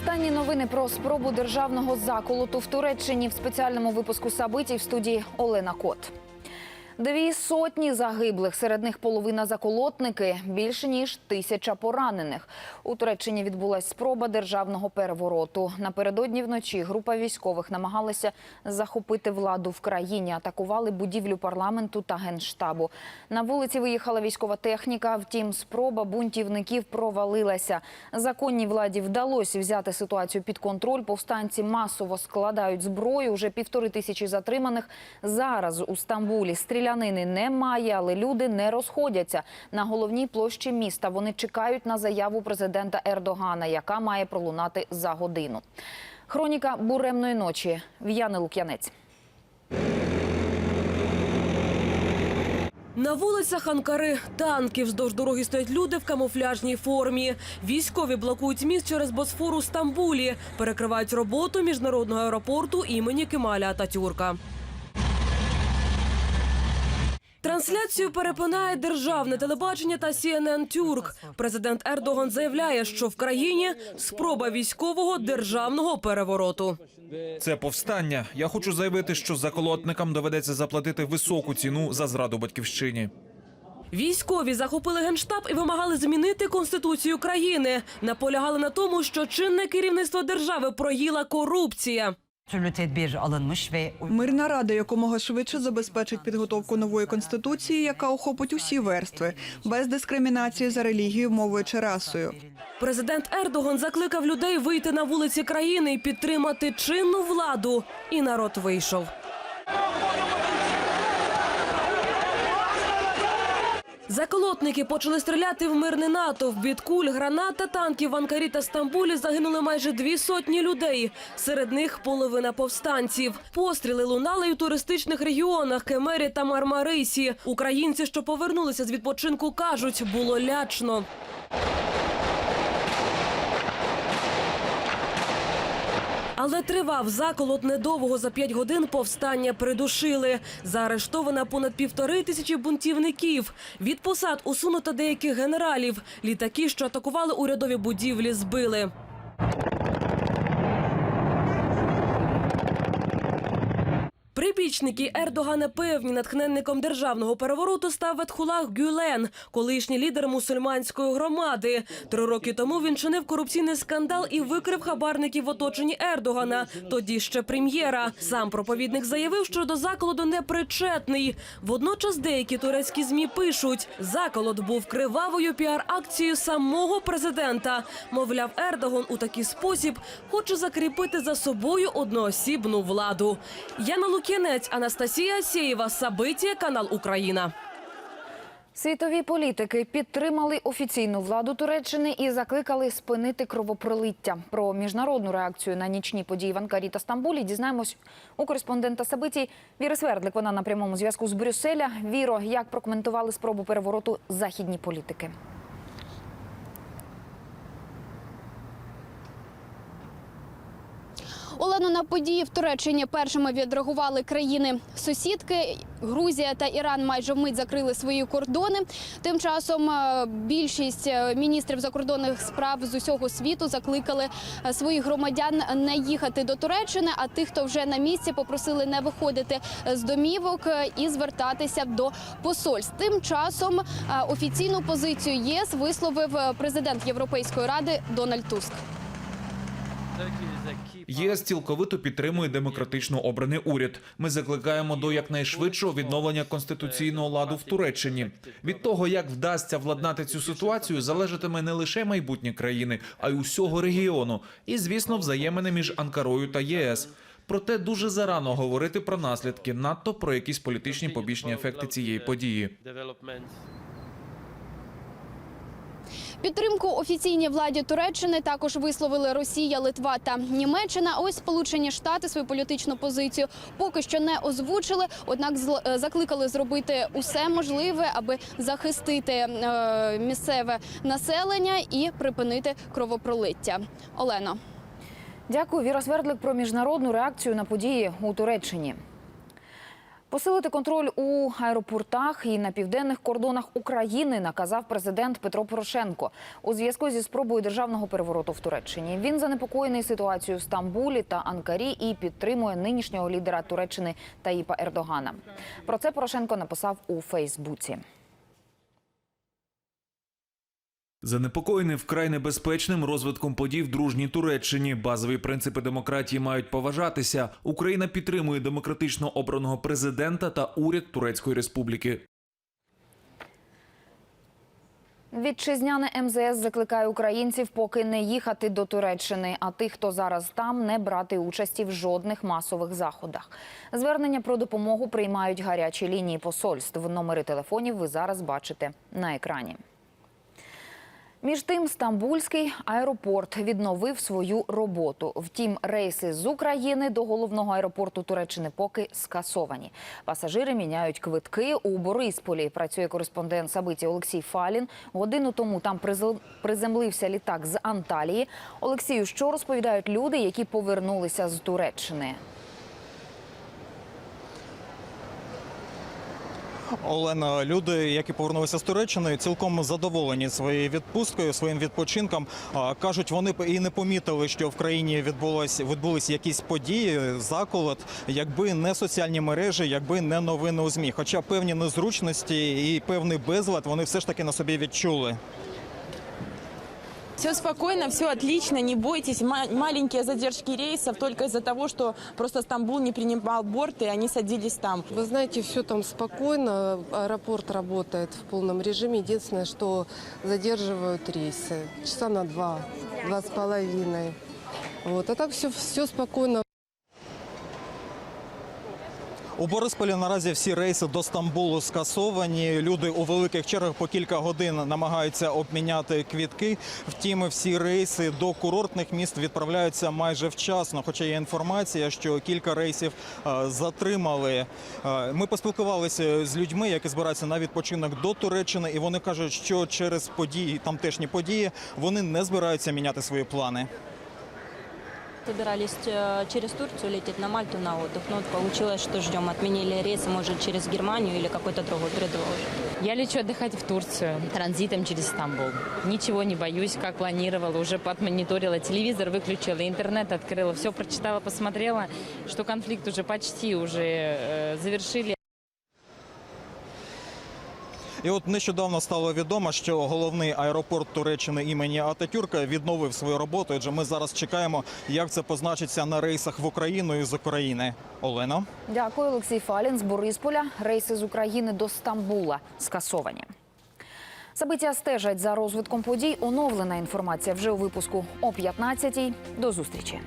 Останні новини про спробу державного заколоту в Туреччині в спеціальному випуску Сабитій в студії Олена Кот. Дві сотні загиблих, серед них половина заколотники, більше ніж тисяча поранених. У Туреччині відбулася спроба державного перевороту. Напередодні вночі група військових намагалася захопити владу в країні, атакували будівлю парламенту та генштабу. На вулиці виїхала військова техніка. Втім, спроба бунтівників провалилася. Законній владі вдалося взяти ситуацію під контроль. Повстанці масово складають зброю. Уже півтори тисячі затриманих. Зараз у Стамбулі стрілянини немає, але люди не розходяться. На головній площі міста вони чекають на заяву президента Ердогана, яка має пролунати за годину. Хроніка буремної ночі. В'яни Лук'янець. На вулицях Анкари танки вздовж дороги стоять люди в камуфляжній формі. Військові блокують міст через Босфор у Стамбулі, перекривають роботу міжнародного аеропорту імені Кемаля Ататюрка. Трансляцію перепинає державне телебачення та CNN Тюрк. Президент Ердоган заявляє, що в країні спроба військового державного перевороту. Це повстання. Я хочу заявити, що заколотникам доведеться заплатити високу ціну за зраду батьківщині. Військові захопили генштаб і вимагали змінити конституцію країни. Наполягали на тому, що чинне керівництво держави проїла корупція. Türlü tedbir alınmış ve Мирна рада якомога швидше забезпечить підготовку нової конституції, яка охопить усі верстви, без дискримінації за релігією, мовою чи расою. Президент Ердоган закликав людей вийти на вулиці країни і підтримати чинну владу. І народ вийшов. Заколотники почали стріляти в мирний натовп. Від куль, гранат та танків в Анкарі та Стамбулі загинули майже дві сотні людей. Серед них половина повстанців. Постріли лунали й у туристичних регіонах Кемері та Мармарисі. Українці, що повернулися з відпочинку, кажуть, було лячно. Але тривав заколот недовго за п'ять годин повстання придушили. Заарештовано понад півтори тисячі бунтівників. Від посад усунуто деяких генералів. Літаки, що атакували урядові будівлі, збили. Прибічники Ердогана певні, натхненником державного перевороту став Ветхулах Гюлен, колишній лідер мусульманської громади. Три роки тому він чинив корупційний скандал і викрив хабарників в оточенні Ердогана. Тоді ще прем'єра. Сам проповідник заявив, що до заколоду не причетний. Водночас деякі турецькі змі пишуть, заколот був кривавою піар-акцією самого президента. Мовляв, Ердоган у такий спосіб хоче закріпити за собою одноосібну владу. Яна Лук'янець, Анастасія Сєєва, Сабиття, канал Україна. Світові політики підтримали офіційну владу Туреччини і закликали спинити кровопролиття. Про міжнародну реакцію на нічні події в Анкарі та Стамбулі дізнаємось у кореспондента Сабитій Віри Свердлик. Вона на прямому зв'язку з Брюсселя. Віро, як прокоментували спробу перевороту західні політики? Олено на події в Туреччині першими відреагували країни сусідки. Грузія та Іран майже вмить закрили свої кордони. Тим часом е, більшість е, міністрів закордонних справ з усього світу закликали е, своїх громадян не їхати до Туреччини. А тих, хто вже на місці, попросили не виходити з домівок і звертатися до посольств. Тим часом офіційну позицію ЄС висловив президент Європейської ради Дональд Туск. ЄС цілковито підтримує демократично обраний уряд. Ми закликаємо до якнайшвидшого відновлення конституційного ладу в Туреччині. Від того, як вдасться владнати цю ситуацію, залежатиме не лише майбутнє країни, а й усього регіону. І, звісно, взаємини між Анкарою та ЄС. Проте дуже зарано говорити про наслідки, надто про якісь політичні побічні ефекти цієї події. Підтримку офіційній владі Туреччини також висловили Росія, Литва та Німеччина. Ось Сполучені Штати свою політичну позицію поки що не озвучили однак е, закликали зробити усе можливе, аби захистити е, місцеве населення і припинити кровопролиття. Олено. Дякую, Віра Свердлик про міжнародну реакцію на події у Туреччині. Посилити контроль у аеропортах і на південних кордонах України наказав президент Петро Порошенко у зв'язку зі спробою державного перевороту в Туреччині. Він занепокоєний ситуацією в Стамбулі та Анкарі і підтримує нинішнього лідера Туреччини Таїпа Ердогана. Про це Порошенко написав у Фейсбуці. Занепокоєний вкрай небезпечним розвитком подій в дружній Туреччині. Базові принципи демократії мають поважатися. Україна підтримує демократично обраного президента та уряд Турецької республіки. Вітчизняне МЗС закликає українців поки не їхати до Туреччини, а тих, хто зараз там, не брати участі в жодних масових заходах. Звернення про допомогу приймають гарячі лінії посольств. Номери телефонів ви зараз бачите на екрані. Між тим, Стамбульський аеропорт відновив свою роботу. Втім, рейси з України до головного аеропорту Туреччини поки скасовані. Пасажири міняють квитки у Борисполі. Працює кореспондент Сабиті Олексій Фалін. Годину тому там приземлився літак з Анталії. Олексію, що розповідають люди, які повернулися з Туреччини? Олена, люди, які повернулися з Туреччини, цілком задоволені своєю відпусткою, своїм відпочинком. Кажуть, вони і не помітили, що в країні відбулось відбулись якісь події, заколот, якби не соціальні мережі, якби не новини у змі. Хоча певні незручності і певний безлад вони все ж таки на собі відчули. Все спокойно, все отлично, не бойтесь. Ма- маленькие задержки рейсов только из-за того, что просто Стамбул не принимал борт, и они садились там. Вы знаете, все там спокойно, аэропорт работает в полном режиме. Единственное, что задерживают рейсы часа на два, два с половиной. Вот. А так все, все спокойно. У Борисполі наразі всі рейси до Стамбулу скасовані. Люди у великих чергах по кілька годин намагаються обміняти квітки. Втім, всі рейси до курортних міст відправляються майже вчасно. Хоча є інформація, що кілька рейсів е, затримали. Е, Ми поспілкувалися з людьми, які збираються на відпочинок до Туреччини, і вони кажуть, що через події, тамтешні події, вони не збираються міняти свої плани Собирались э, через Турцию лететь на Мальту на отдых, но вот получилось, что ждем. Отменили рейс, может, через Германию или какой-то другой предложат. Я лечу отдыхать в Турцию транзитом через Стамбул. Ничего не боюсь, как планировала, уже подмониторила, телевизор выключила, интернет открыла, все прочитала, посмотрела, что конфликт уже почти уже э, завершили. І от нещодавно стало відомо, що головний аеропорт Туреччини імені Ататюрка відновив свою роботу. Отже, ми зараз чекаємо, як це позначиться на рейсах в Україну і з України. Олена. Дякую, Олексій Фалін з Борисполя. Рейси з України до Стамбула скасовані. Забиття стежать за розвитком подій. Оновлена інформація вже у випуску о 15-й. До зустрічі.